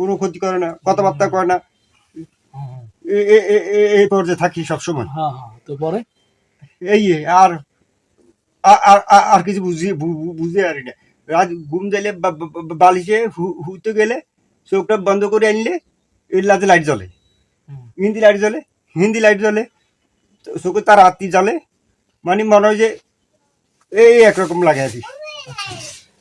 কোনো ক্ষতি করে না কথাবার্তা করে না। এ- এ- এ- এ- এই পর্যায়ে থাকি সবসময়। হ্যাঁ হ্যাঁ এই আর আর- আর- আর- আর কিছু বুঝি বুঝতে পারি না। রাত ঘুম দিলে বালিশে হু- হুতে গেলে চোখটা বন্ধ করে আনলে এর লাতে লাইট জ্বলে। হিন্দি লাইট জ্বলে হিন্দি লাইট জ্বলে চোখে তার আত্মি জ্বলে। মানে মনে হয় যে এই একরকম লাগে আর কি।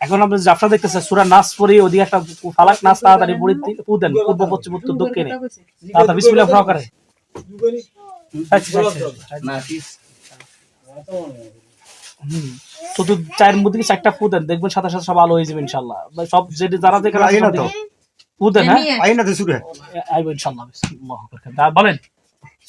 এখন আপনি জাফরা দেখতেছেন সুরা নাচ পড়ি ওদিকে একটা ফালাক নাচ তাড়াতাড়ি পড়ি পু দেন পূর্ব পশ্চিম উত্তর দক্ষিণে। তাড়াতাড়ি বিসমিল্লাহ আচ্ছা, আচ্ছা। হুম। শুধু চায়ের মধ্যে চারটা ফু দেন? দেখবেন সাথে সাথে সব আলো হয়ে যাবে ইনশাল্লাহ সব যেটা যারা যেখানে। দিকে হ্যাঁ আই না তো শুরু হয়। ইনশাল্লাহ বলেন।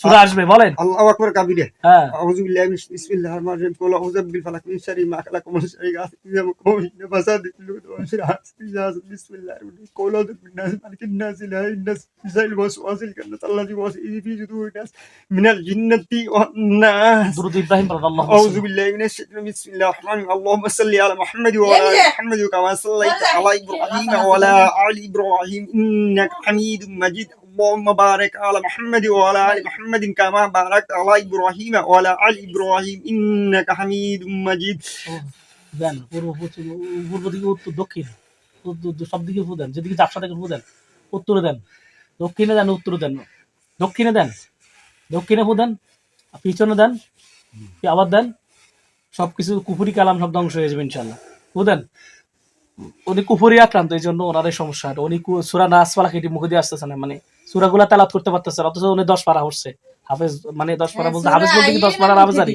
সূরা আসবে বলেন আল্লাহু আকবার কাবীরে হ্যাঁ আউযু বিল্লাহি মিনাশ বিসমিল্লাহির রহমানির রহিম কুল আউযু বিল ফালাক মিন শাররি মা খালাক ওয়া মিন শাররি গাসিকিন ইযা ওয়াকাব ওয়া মিন ফাসাদি কুল্লি ওয়াশির হাসিজাজ বিসমিল্লাহির রহমানির রহিম কুল আউযু বিন নাস মালিকিন নাস ইলাহি নাস মিসাইল ওয়াসওয়াসিল কান্নাত আল্লাযী ওয়াসওয়াসু ফি সুদুরিন নাস মিনাল জিন্নাতি ওয়ান নাস দুরূদ ইব্রাহিম রাদিয়াল্লাহু আনহু আউযু বিল্লাহি মিনাশ শাইতানির বিসমিল্লাহির রহমানির রহিম আল্লাহুম্মা সাল্লি আলা মুহাম্মাদি ওয়া আলা আলি মুহাম্মাদি কামা সাল্লাইতা আলা ইব্রাহিম ওয়া আলা আলি ইব্রাহিম ইন্নাকা হামিদুম মাজিদ اللهم بارك على محمد وعلى آل محمد كما باركت على إبراهيم وعلى آل إبراهيم إنك حميد مجيد দেন পূর্ব পশ্চিম পূর্ব দিকে উত্তর দক্ষিণ উত্তর- উত্তর- সব দিকে ফু দেন যেদিকে চাপসা থেকে ফু দেন উত্তরে দেন দক্ষিণে দেন উত্তরে দেন দক্ষিণে দেন দক্ষিণে ফু দেন আর পিছনে দেন কি আবার দেন সব কিছু কুফুরি কালাম সব ধ্বংস হয়ে যাবে ইনশাল্লাহ ফু দেন উনি কুফুরি আক্রান্ত এই জন্য ওনার সমস্যা। উনি সুরা নাস পালা কেটে মুখে দিয়ে আসতেছে না মানে সুরাগুলা তালাত করতে পারতেছে অথচ উনি দশ পারা হচ্ছে হাফেজ মানে দশ পারা বলতে হাফেজ বলতে দশ পারা হাফেজারি?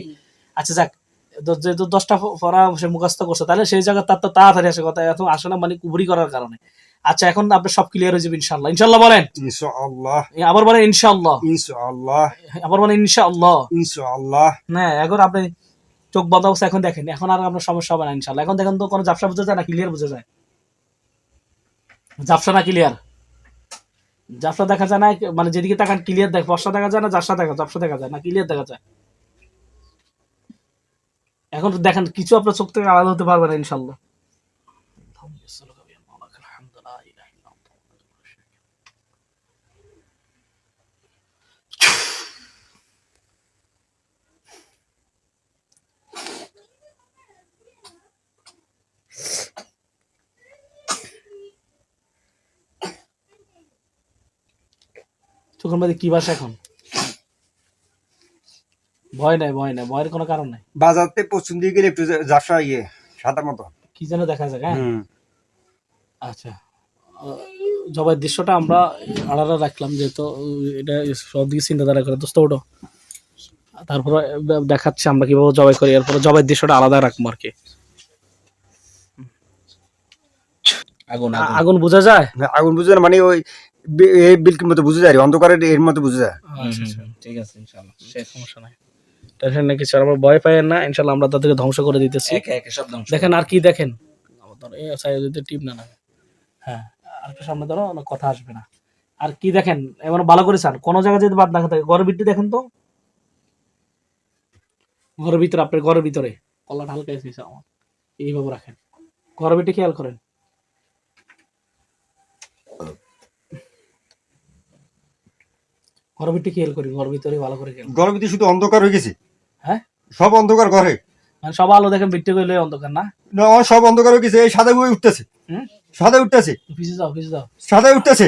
আচ্ছা যাক যেহেতু দশটা পড়া সে মুখস্থ করছে তাহলে সেই তার তো তাড়াতাড়ি আসে কথা এখন আসে না মানে কুবুরি করার কারণে। আচ্ছা এখন আপনার সব ক্লিয়ার হয়ে যাবে ইনশাল্লাহ ইনশাল্লাহ বলেন। ইনশাআল্লাহ। আবার বলেন ইনশাআল্লাহ। ইনশাআল্লাহ। আবার বলেন ইনশাআল্লাহ। ইনশাআল্লাহ। না এখন আপনি চোখ বন্ধ অবস্থা এখন দেখেন, এখন আর আপনার সমস্যা হবে না ইনশাল্লাহ এখন দেখেন তো কোনো জাপসা বোঝা যায় না ক্লিয়ার বোঝা যায়। জাপসা না ক্লিয়ার জাপসা দেখা যায় না মানে যেদিকে তাকান ক্লিয়ার দেখ, বর্ষা দেখা যায় না জাপসা দেখা জাপসা দেখা যায় না ক্লিয়ার দেখা যায়। এখন দেখেন, কিছু আপনার চোখ থেকে আলাদা হতে পারবে না ইনশাল্লাহ চোখের মধ্যে কি বাসা এখন? ভয় নাই ভয় নাই ভয়ের কোনো কারণ নাই। বাজারতে পশ্চিম দিকে গেলে একটু জাফরা ইয়ে সাদা মতো। কি যেন দেখা যায় হ্যাঁ? আচ্ছা জবাই দৃশ্যটা আমরা আলাদা রাখলাম যেহেতু এটা সব দিকে চিন্তাধারা করে। দোস্ত ওটো তারপরে দেখাচ্ছি আমরা কীভাবে জবাই করি এরপরে জবাই দৃশ্যটা আলাদা রাখব আর কি। আগুন আগুন। বোঝা যায়? আগুন বুঝে মানে ওই এই বিলকির মতো বুঝে যায় অন্ধকারের এর মতো বুঝে যায়। আচ্ছা আচ্ছা। ঠিক আছে ইনশাআল্লাহ সমস্যা নাই। টেনশন নেই কিছু আমরা ভয় পাই না ইনশাল্লাহ আমরা তাদেরকে ধ্বংস করে দিতেছি। একে একে সব ধ্বংস দেখেন আর কি দেখেন। এই সাইডে টিপ না লাগে। হ্যাঁ আর একটু সামনে ধরো না কথা আসবে না। আর কি দেখেন এবার ভালো করে স্যার কোনো জায়গায় যদি বাদ না থাকে ঘরের ভিতরে দেখেন তো। ঘরের ভিতরে আপনার ঘরের ভিতরে। কল্লাটা হালকা এসেছে আমার। এইভাবে রাখেন। ঘরের ভিতরে খেয়াল করেন। খেয়াল করি? ভালো করে খেয়াল ঘরের ভিতরে শুধু অন্ধকার হয়ে গেছে? হ্যাঁ? সব অন্ধকার ঘরে? মানে সব আলো দেখেন গেলে অন্ধকার না? না সব অন্ধকার হয়ে গেছে এই সাদা উঠতেছে। হুম? সাদা উঠতেছে? পিছিয়ে যাও পিছিয়ে যাও। সাদা উঠতেছে?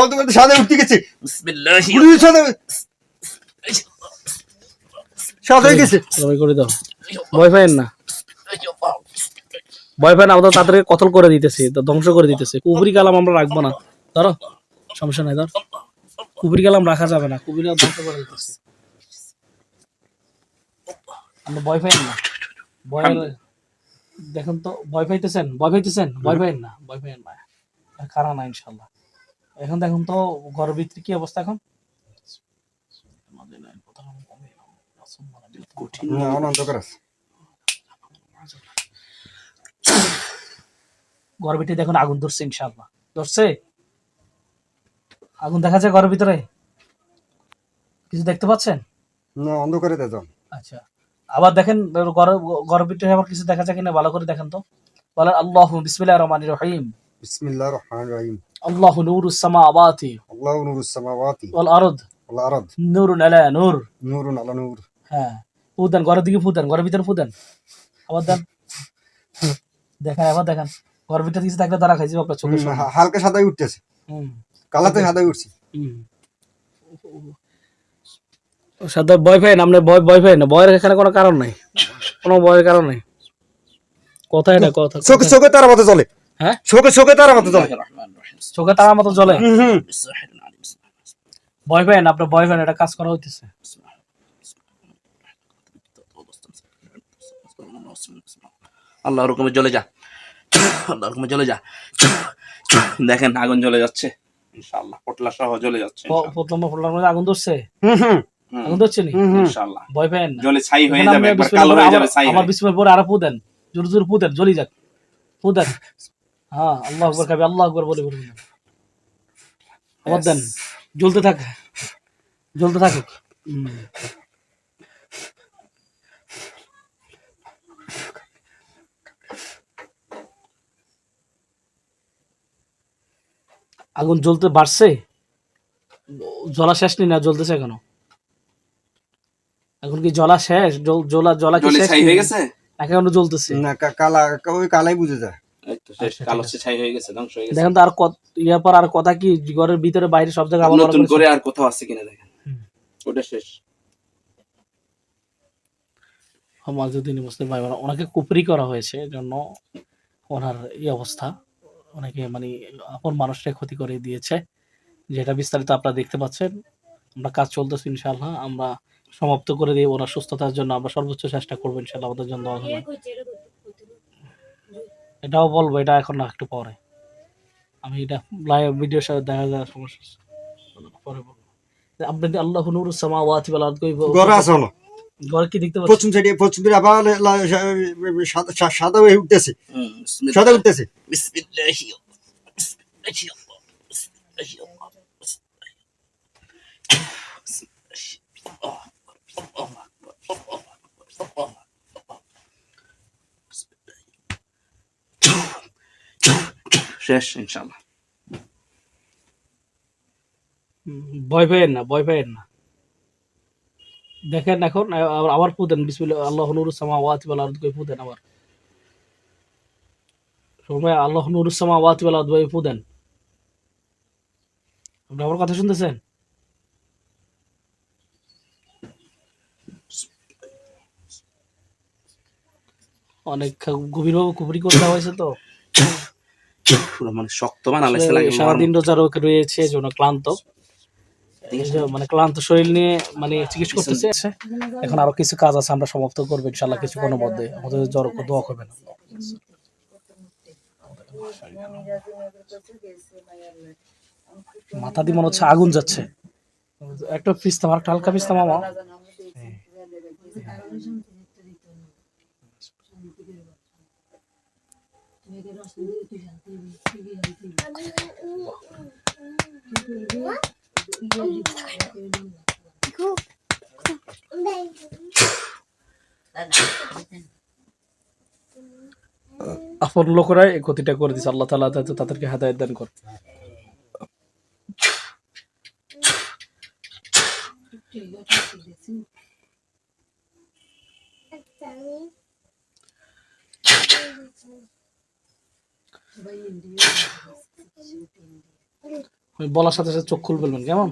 অন্ধকার সাদা উঠতে গেছে। বিসমিল্লাহ। সাদা সাদা হয়ে গেছে। সবাই করে দাও। ভয় পাইন না। ভয় না আমরা তাদেরকে কতল করে দিতেছি ধ্বংস করে দিতেছি। কুবরি কালাম আমরা রাখব না। ধরো সমস্যা নাই ধর। কুবরি কালাম রাখা যাবে না। কুবরি ধ্বংস করে দিতেছি আমরা ভয় পাইন না। ভয় দেখেন তো ভয় পাইতেছেন? ভয় পাইতেছেন? ভয় পাইন না। ভয় পাইন না। আর খারা না ইনশাল্লাহ এখন দেখুন তো ঘরের ভিতরে কি অবস্থা এখন? ঘরের ভিতরে দেখুন আগুন ধরছে ইনশাআল্লাহ। ধরছে? আগুন দেখা যায় ঘরের ভিতরে? কিছু দেখতে পাচ্ছেন? না অন্ধকারে দেখো আচ্ছা। আবার দেখেন ঘরের ঘরের ভিতরে আবার কিছু দেখা যায় কিনা? ভালো করে দেখেন তো। বলেন আল্লাহ বিসমিল্লাহ রহমান রহিম। বিসমিল্লাহির রহমানির রহিম। আল্লাহ নূরুস সামাওয়াতি। আল্লাহু নূরুস সামাওয়াতি। ওয়াল আরদ। ওয়াল আরদ। নূরুন আলা নূর। নূরুন আলা নূর। হ্যাঁ। ফুদেন ঘরের দিকে ফুদেন ঘরের ভিতরে ফুদেন আবার দেন। দেখেন আবার দেখেন। ঘরের ভিতরে কিছু থাকলে তারা খাইছে আপনার। হা- হালকা সাদাই উঠতেছে। কালাতে সাদা সাদা বয়ফ্রেন্ড আপনার বয় বয়ফ্রেন্ড বয়ের এখানে কোনো কারণ নাই। কোনো বয়ের কারণ নাই। কথা এটা কথা চোখে চোখে তার মতো চলে হ্যাঁ? চোখে চোখে তার মতো চলে চোখে তার মতো চলে বয়ফ্রেন্ড আপনার বয়ফ্রেন্ড এটা কাজ করা হইতেছে। আল্লাহ রকমের চলে যা। আল্লাহ রকমের চলে যা। দেখেন আগুন জ্বলে যাচ্ছে। ইনশাআল্লাহ পটলা সহ জ্বলে যাচ্ছে প্রথম ফোলার মধ্যে আগুন ধরছে? হুম হুম। হুম, আগুন ধরছে নি? ইনশাআল্লাহ। ভয় পাই না। জ্বলে ছাই হয়ে যাবে একবার কালো হয়ে যাবে ছাই আমার হয়ে বিসমিল পরে আরও ফুদেন জোর জোর ফুদেন জ্বলি যাক। ফুদেন হ্যাঁ আল্লাহ আকবর খাবি আল্লাহ আকবর বলে বলে বলে। আবার দেন। জ্বলতে থাকে। জ্বলতে থাকে আগুন জ্বলতে বাড়ছে? জ্বলা শেষ নেই না জ্বলতেছে এখনও? এখন কি জ্বলা শেষ? জল- জ্বলা জ্বলা কি শেষ হয়ে গেছে? নাকি এখনও জ্বলতেছে। না কালা ওই কালাই বুঝে যায়। এই তো শেষ আচ্ছা, কালো ঠিক সে ছাই হয়ে গেছে ধ্বংস হয়ে গেছে। দেখেন তো আর ইয়ার পর আর কথা কি ঘরের ভিতরে বাইরে সব জায়গায় নতুন করে আর কোথাও আছে কিনা দেখেন। হুম। ওটা শেষ। মাজুদ্দিন মুসলিম ভাই বোনেরা, ওনাকে কুপরি করা হয়েছে জন্য ওনার এই অবস্থা। অনেকে মানে আপন মানুষটাই ক্ষতি করে দিয়েছে। যেটা বিস্তারিত আপনারা দেখতে পাচ্ছেন, আমরা কাজ চলতেছে ইনশাআল্লাহ, আমরা সমাপ্ত করে দিয়ে ওনার সুস্থতার জন্য আমরা সর্বোচ্চ চেষ্টা করব ইনশাআল্লাহ আমাদের জন্য। এটাও বলব, এটা এখন না, একটু পরে। আমি এটা লাইভ ভিডিওর সাথে দেখা যায় সমস্যা পরে বলব। আপনি আল্লাহ নুর সামাওয়াতি ওয়াল আরদ কইবো হলো ঘরে কি দেখতে পশ্চিম সাইডে পশ্চিম আবার সাদা- হয়ে উঠতেছে। সাদা উঠতেছে। শেষ ইনশাআল্লাহ। ভয় পেয়েন না ভয় পেয়েন না। দেখেন এখন আবার- পুদেন বিসমিল্লাহ আল্লাহ নুরুস সামাওয়াতি ওয়াল আরদ পুদেন আবার। সময় আল্লাহ নুরুস সামাওয়াতি ওয়াল আরদ কই পুদেন আপনি আমার কথা শুনতেছেন? অনেক গভীরভাবে কুপুরি করে দেওয়া হয়েছে তো। মানে শক্ত লাগে সারাদিন রোজা রয়েছে জন্য ক্লান্ত। মানে ক্লান্ত শরীর নিয়ে মানে চিকিৎসা করতেছে। এখন আরও কিছু কাজ আছে আমরা সমাপ্ত করব ইনশাল্লাহ কিছুক্ষণের মধ্যে আমাদের জ্বর দোয়া করবেন মাথা দিয়ে মনে হচ্ছে আগুন যাচ্ছে। একটা পিস্তাম আর একটা হালকা পিস্তাম মামা। আপন লোকেরা এই ক্ষতিটা করে দিচ্ছে আল্লাহ তালা তাদেরকে হেদায়ত দান করে। ওই বলার সাথে সাথে চোখ খুলবেন কেমন?